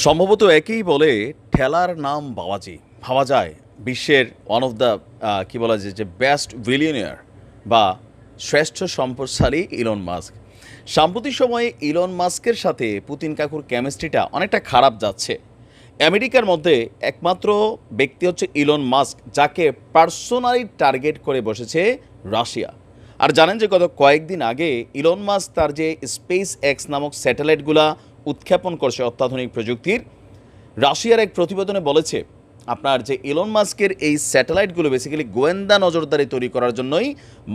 সম্ভবত একেই বলে ঠেলার নাম বাবাজি। ভাবা যায় বিশ্বের ওয়ান অফ দ্য কী বলা যায় যে বেস্ট বিলিয়নিয়ার বা শ্রেষ্ঠ সম্পদশালী ইলন মাস্ক সাম্প্রতিক সময়ে ইলন মাস্কের সাথে পুতিন কাকুর কেমিস্ট্রিটা অনেকটা খারাপ যাচ্ছে। আমেরিকার মধ্যে একমাত্র ব্যক্তি হচ্ছে ইলন মাস্ক যাকে পার্সোনালি টার্গেট করে বসেছে রাশিয়া। আর জানেন যে গত কয়েকদিন আগে ইলন মাস্ক তার যে স্পেস এক্স নামক স্যাটেলাইটগুলা উৎক্ষেপণ করছে অত্যাধুনিক প্রযুক্তির। রাশিয়ার এক প্রতিবেদনে বলেছে, আপনার যে ইলন মাস্কের এই স্যাটেলাইটগুলো বেসিক্যালি গোয়েন্দা নজরদারি তৈরি করার জন্যই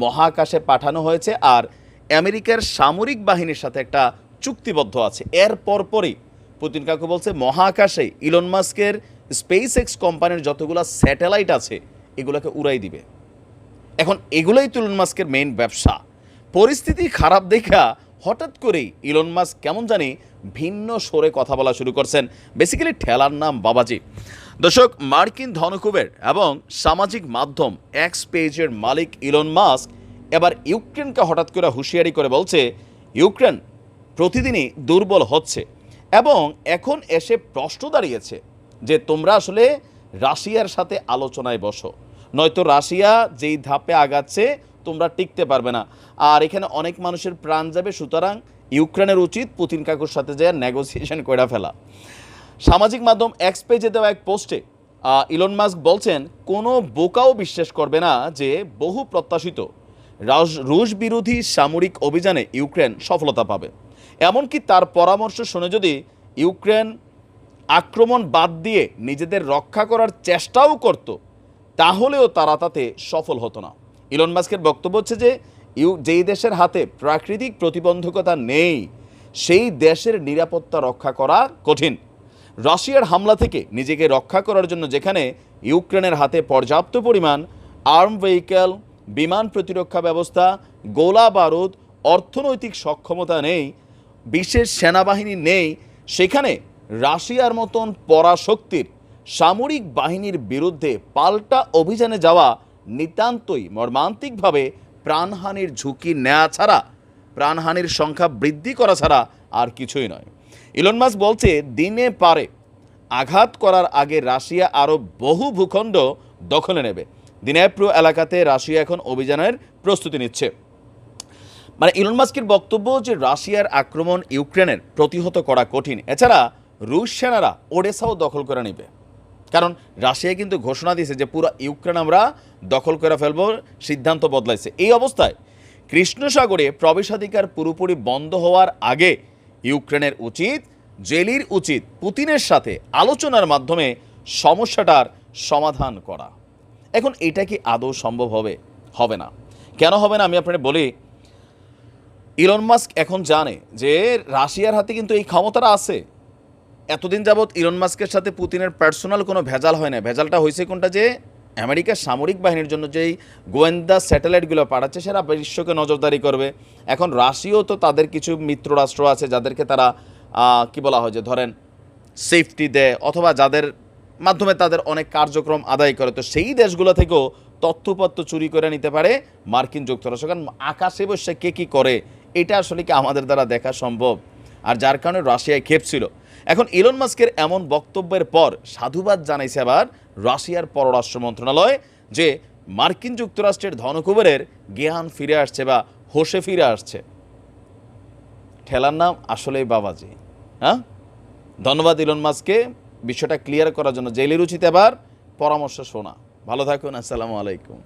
মহাকাশে পাঠানো হয়েছে আর আমেরিকার সামরিক বাহিনীর সাথে একটা চুক্তিবদ্ধ আছে। এর পরপরই পুতিন কাকু বলছে, মহাকাশে ইলন মাস্কের স্পেস এক্স কোম্পানির যতগুলো স্যাটেলাইট আছে, এগুলোকে উড়াই দিবে। এখন এগুলোই তো ইলন মাস্কের মেইন ব্যবসা। পরিস্থিতি খারাপ দেখা হঠাৎ করেই ইলন মাস্ক কেমন জানি ভিন্ন সরে কথা বলা শুরু করছেন। বেসিক্যালি ঠেলার নাম বাবাজি। দর্শক, মার্কিন ধনকুবের এবং সামাজিক মাধ্যম এক্স পেজের মালিক ইলন মাস্ক এবার ইউক্রেনকে হঠাৎ করে হুঁশিয়ারি করে বলছে, ইউক্রেন প্রতিদিনই দুর্বল হচ্ছে এবং এখন এসে প্রশ্ন দাঁড়িয়েছে যে তোমরা আসলে রাশিয়ার সাথে আলোচনায় বসো। নয়তো রাশিয়া যেই ধাপে আগাচ্ছে তোমরা টিকতে পারবে না। আর এখানে অনেক মানুষের প্রাণ যাবে, সুতরাং ইউক্রেনের উচিত পুতিন কাকুর সাথে যে নেগোসিয়েশন করে ফেলা। সামাজিক মাধ্যম এক্স পেজে দেওয়া এক পোস্টে ইলন মাস্ক বলছেন, কোনো বোকাও বিশ্বাস করবে না যে বহু প্রত্যাশিত রুশ বিরোধী সামরিক অভিযানে ইউক্রেন সফলতা পাবে। এমনকি তার পরামর্শ শুনে যদি ইউক্রেন আক্রমণ বাদ দিয়ে নিজেদের রক্ষা করার চেষ্টাও করত, তাহলেও তারা তাতে সফল হতো না। ইলন মাস্কের বক্তব্য হচ্ছে যে ইউ, যেই দেশের হাতে প্রাকৃতিক প্রতিবন্ধকতা নেই, সেই দেশের নিরাপত্তা রক্ষা করা কঠিন। রাশিয়ার হামলা থেকে নিজেকে রক্ষা করার জন্য যেখানে ইউক্রেনের হাতে পর্যাপ্ত পরিমাণ আর্ম ভেহিক্যাল বিমান প্রতিরক্ষা ব্যবস্থা, গোলা বারুদ, অর্থনৈতিক সক্ষমতা নেই, বিশেষ সেনাবাহিনী নেই, সেখানে রাশিয়ার মতন পরাশক্তির সামরিক বাহিনীর বিরুদ্ধে পাল্টা অভিযানে যাওয়া নিতান্তই মর্মান্তিকভাবে প্রাণহানির ঝুঁকি নেওয়া ছাড়া, প্রাণহানির সংখ্যা বৃদ্ধি করা ছাড়া আর কিছুই নয়। ইলন বলছে, দিনে পারে আঘাত করার আগে রাশিয়া আরও বহু ভূখণ্ড দখলে নেবে। দিনাজপুর এলাকাতে রাশিয়া এখন অভিযানের প্রস্তুতি নিচ্ছে। মানে ইলন মাস্কের বক্তব্য যে রাশিয়ার আক্রমণ ইউক্রেনের প্রতিহত করা কঠিন, এছাড়া রুশ সেনারা ওডেসাও দখল করে নেবে। কারণ রাশিয়া কিন্তু ঘোষণা দিয়েছে যে পুরো ইউক্রেন আমরা দখল করে ফেলব, সিদ্ধান্ত বদলাইছে। এই অবস্থায় কৃষ্ণসাগরে প্রবেশাধিকার পুরোপুরি বন্ধ হওয়ার আগে ইউক্রেনের উচিত, জেলির উচিত, পুতিনের সাথে আলোচনার মাধ্যমে সমস্যাটার সমাধান করা। এখন এটা কি আদৌ সম্ভব হবে? হবে না। কেন হবে না? আমি আপনাকে বলি, ইলন মাস্ক এখন জানে যে রাশিয়ার হাতে কিন্তু এই ক্ষমতাটা আছে। এতদিন যাবৎ ইরন মাস্কের সাথে পুতিনের পার্সোনাল কোনো ভেজাল হয় না ভেজালটা হয়েছে কোনটা যে, আমেরিকার সামরিক বাহিনীর জন্য যেই গোয়েন্দা স্যাটেলাইটগুলো পাঠাচ্ছে, সেটা বিশ্বকে নজরদারি করবে। এখন রাশিয়াও তো তাদের কিছু মিত্র রাষ্ট্র আছে, যাদেরকে তারা কি বলা হয় যে, ধরেন সেফটি দেয়, অথবা যাদের মাধ্যমে তাদের অনেক কার্যক্রম আদায় করে। তো সেই দেশগুলো থেকেও তথ্যপত্র চুরি করে নিতে পারে মার্কিন যুক্তরাষ্ট্র। কারণ আকাশে বসে কে কী করে, এটা আসলে কি আমাদের দ্বারা দেখা সম্ভব? আর যার কারণে রাশিয়ায় খেপছিল এখন ইলন মাস্কের এমন বক্তব্যের পর সাধুবাদ জানাইছে আবার রাশিয়ার পররাষ্ট্র মন্ত্রণালয়, যে মার্কিন যুক্তরাষ্ট্রের ধনকুবেরের জ্ঞান ফিরে আসছে বা হোসে ফিরে আসছে। ঠেলার নাম আসলেই বাবাজি হ্যাঁ? ধন্যবাদ ইলন মাস্ককে বিষয়টা ক্লিয়ার করার জন্য জেলির উচিত এবার পরামর্শ শোনা। ভালো থাকুন, আসসালামু আলাইকুম।